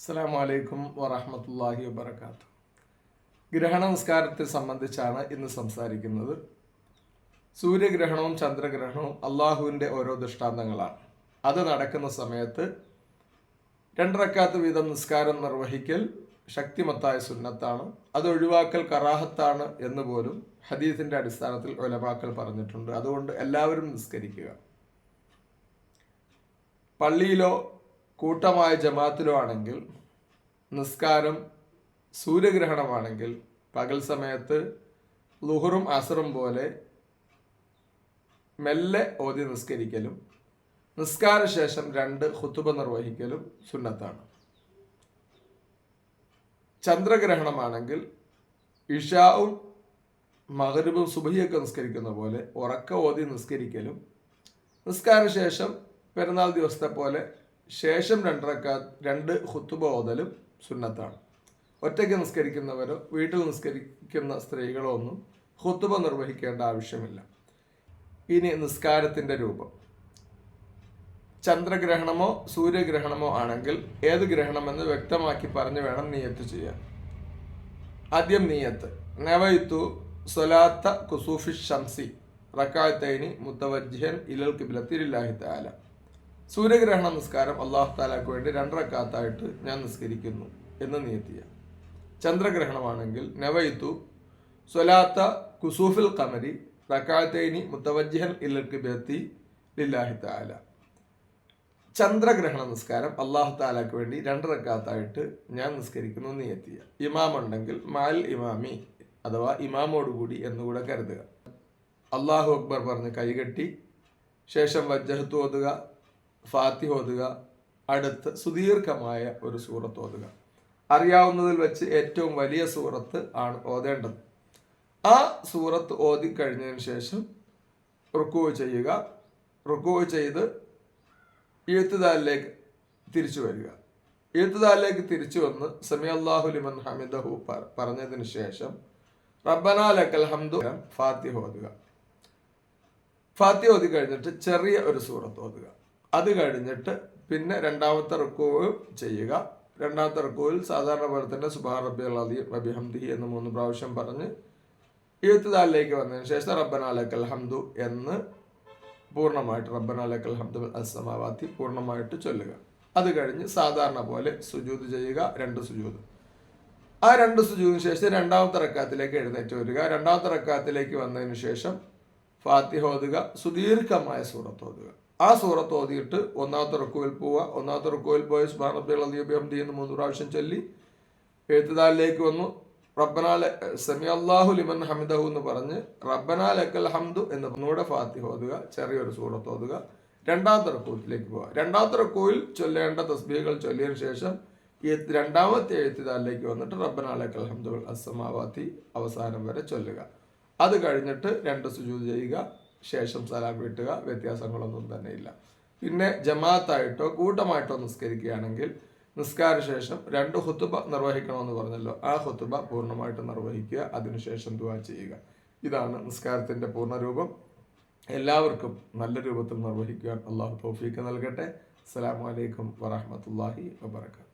അസ്സാം വലൈക്കും വറഹമത്തല്ലാഹി വബർക്കാത്തു ഗ്രഹണ നമസ്കാരത്തെ സംബന്ധിച്ചാണ് ഇന്ന് സംസാരിക്കുന്നത്. സൂര്യഗ്രഹണവും ചന്ദ്രഗ്രഹണവും അള്ളാഹുവിന്റെ ഓരോ ദൃഷ്ടാന്തങ്ങളാണ്. അത് നടക്കുന്ന സമയത്ത് രണ്ടരക്കാത്ത വീതം നിസ്കാരം നിർവഹിക്കൽ ശക്തിമത്തായ സുന്നത്താണ്. അത് ഒഴിവാക്കൽ കറാഹത്താണ് എന്ന് പോലും ഹദീസിന്റെ അടിസ്ഥാനത്തിൽ ഒലമാക്കൽ പറഞ്ഞിട്ടുണ്ട്. അതുകൊണ്ട് എല്ലാവരും നിസ്കരിക്കുക. പള്ളിയിലോ കൂട്ടമായ ജമാത്തിലോ ആണെങ്കിൽ നിസ്കാരം സൂര്യഗ്രഹണമാണെങ്കിൽ പകൽ സമയത്ത് ലുഹറും അസറും പോലെ മെല്ലെ ഓതി നിസ്കരിക്കലും നിസ്കാര ശേഷം രണ്ട് ഹുത്തുബ നിർവഹിക്കലും സുന്നത്താണ്. ചന്ദ്രഗ്രഹണമാണെങ്കിൽ ഇഷാവും മകരുവും സുബഹിയൊക്കെ നിസ്കരിക്കുന്ന പോലെ ഉറക്ക ഓതി നിസ്കരിക്കലും നിസ്കാര ശേഷം പെരുന്നാൾ ദിവസത്തെ പോലെ ശേഷം രണ്ടരക്ക രണ്ട് ഹുത്തുബ ഓതലും സുന്നത്താണ്. ഒറ്റയ്ക്ക് നിസ്കരിക്കുന്നവരോ വീട്ടിൽ നിസ്കരിക്കുന്ന സ്ത്രീകളോ ഒന്നും ഹുത്തുബ നിർവഹിക്കേണ്ട ആവശ്യമില്ല. ഇനി നിസ്കാരത്തിന്റെ രൂപം. ചന്ദ്രഗ്രഹണമോ സൂര്യഗ്രഹണമോ ആണെങ്കിൽ ഏത് ഗ്രഹണമെന്ന് വ്യക്തമാക്കി പറഞ്ഞു വേണം നീയത്ത് ചെയ്യാൻ. ആദ്യം നീയത്ത്. നവയിത്തു സൊലാത്ത കുസൂഫി ഷംസി റക്കായത്തൈനി മുത്തവജ്ജൻ ഇലൽ കിബിലത്തിരില്ലാഹി താല സൂര്യഗ്രഹണ നിസ്കാരം അള്ളാഹു താലാക്ക് വേണ്ടി രണ്ടരക്കാത്തായിട്ട് ഞാൻ നിസ്കരിക്കുന്നു എന്ന് നീയത്തിയ. ചന്ദ്രഗ്രഹണമാണെങ്കിൽ നവയിത്തു സ്വലാത്ത കുസൂഫിൽ കമരി റക്കാത്തേനി മുത്തവജ്ജഹൻ ഇലൽ ബത്തി ലില്ലാഹി താല ചന്ദ്രഗ്രഹണ നിസ്കാരം അള്ളാഹു താലാക്ക് വേണ്ടി രണ്ടരക്കാത്തായിട്ട് ഞാൻ നിസ്കരിക്കുന്നു നീയത്തിയ. ഇമാം ഉണ്ടെങ്കിൽ മാൽ ഇമാമി അഥവാ ഇമാമോടുകൂടി എന്നുകൂടെ കരുതുക. അള്ളാഹു അക്ബർ പറഞ്ഞ് കൈകെട്ടി ശേഷം വജ്ജഹത്ത് ഓതുക ഫാത്തി ഓതുക അടുത്ത് സുദീർഘമായ ഒരു സൂറത്ത് ഓതുക. അറിയാവുന്നതിൽ വെച്ച് ഏറ്റവും വലിയ സൂറത്ത് ആണ് ഓതേണ്ടത്. ആ സൂറത്ത് ഓതി കഴിഞ്ഞതിന് ശേഷം റുക്കു ചെയ്യുക. റുക്കു ചെയ്ത് എഴുത്തുതാലിലേക്ക് തിരിച്ചു വരിക. എഴുത്തുതാലിലേക്ക് തിരിച്ചു വന്ന് സമി അള്ളാഹുലിമൻ ഹമിദഹു പറഞ്ഞതിന് ശേഷം റബ്ബനാ ലക്കൽ ഹംദു ഫാത്തി ഓതുക. ഫാത്തി ഓതി കഴിഞ്ഞിട്ട് ചെറിയ ഒരു സൂറത്ത് ഓതുക. അത് കഴിഞ്ഞിട്ട് പിന്നെ രണ്ടാമത്തെ റുക്കോവ് ചെയ്യുക. രണ്ടാമത്തെ റുക്കോവിൽ സാധാരണ പോലെ തന്നെ സുബാ റബ്ബി അള്ളാദി റബി ഹംദി എന്ന് മൂന്ന് പ്രാവശ്യം പറഞ്ഞ് എഴുത്തുദാലിലേക്ക് വന്നതിന് ശേഷം റബ്ബനാ ലക്കൽ ഹംദു എന്ന് പൂർണമായിട്ട് റബ്ബൻ ലക്കൽ ഹംദുൽ അസമാവാത്തി പൂർണമായിട്ട് ചൊല്ലുക. അത് കഴിഞ്ഞ് സാധാരണ പോലെ സുജൂത് ചെയ്യുക രണ്ട് സുജൂത്. ആ രണ്ട് സുജൂതിന് ശേഷം രണ്ടാമത്തെ റക്കാത്തിലേക്ക് എഴുന്നേറ്റ് വരിക. രണ്ടാമത്തെ റക്കാത്തിലേക്ക് വന്നതിന് ശേഷം ഫാത്തിഹ ഓതുക സുദീർഘമായ സൂറത്ത് ഓതുക. ആ സൂറത്ത് ഓതിയിട്ട് ഒന്നാമത്തെ റുക്കുവിൽ പോവുക. ഒന്നാമത്തെ റുക്കുവിൽ പോയി സുബാൻ റബ്ബി അലി ഹംദി എന്ന് മൂന്ന് പ്രാവശ്യം ചൊല്ലി എഴുത്തുതാലിലേക്ക് വന്നു. റബ്ബനാലെ സമി അള്ളാഹു ലിമൻ ഹമിദഹു എന്ന് പറഞ്ഞ് റബ്ബനാ ലക്കൽ ഹംദു എന്ന് ഒന്നുകൂടെ ഫാത്തിഹ ഓതുക ചെറിയൊരു സൂറത്ത് ഓതുക. രണ്ടാമത്തെ റക്കൂത്തിലേക്ക് പോവുക. രണ്ടാമത്തെ റക്കൂയിൽ ചൊല്ലേണ്ട തസ്ബീകൾ ചൊല്ലിയതിനു ശേഷം രണ്ടാമത്തെ എഴുത്തുതാലിലേക്ക് വന്നിട്ട് റബ്ബനാ ലക്കൽ ഹംദു അസമാവാത്തി അവസാനം വരെ ചൊല്ലുക. അത് കഴിഞ്ഞിട്ട് രണ്ട് സുജൂത് ചെയ്യുക. ശേഷം സലാം വീട്ടുക വ്യത്യാസങ്ങളൊന്നും തന്നെ ഇല്ല. പിന്നെ ജമാഅത്തായിട്ടോ കൂട്ടമായിട്ടോ നിസ്കരിക്കുകയാണെങ്കിൽ നിസ്കാര ശേഷം രണ്ട് ഹുത്തുബ നിർവഹിക്കണമെന്ന് പറഞ്ഞല്ലോ. ആ ഹുത്തുബ പൂർണമായിട്ട് നിർവഹിക്കുക അതിനുശേഷം ദുവാ ചെയ്യുക. ഇതാണ് നിസ്കാരത്തിന്റെ പൂർണരൂപം. എല്ലാവർക്കും നല്ല രൂപത്തിൽ നിർവഹിക്കുവാൻ അള്ളാഹു തോഫീക്ക് നൽകട്ടെ. അസ്സാം വലൈക്കും വറഹമത്തല്ലാഹി വാബർക്കാത്തു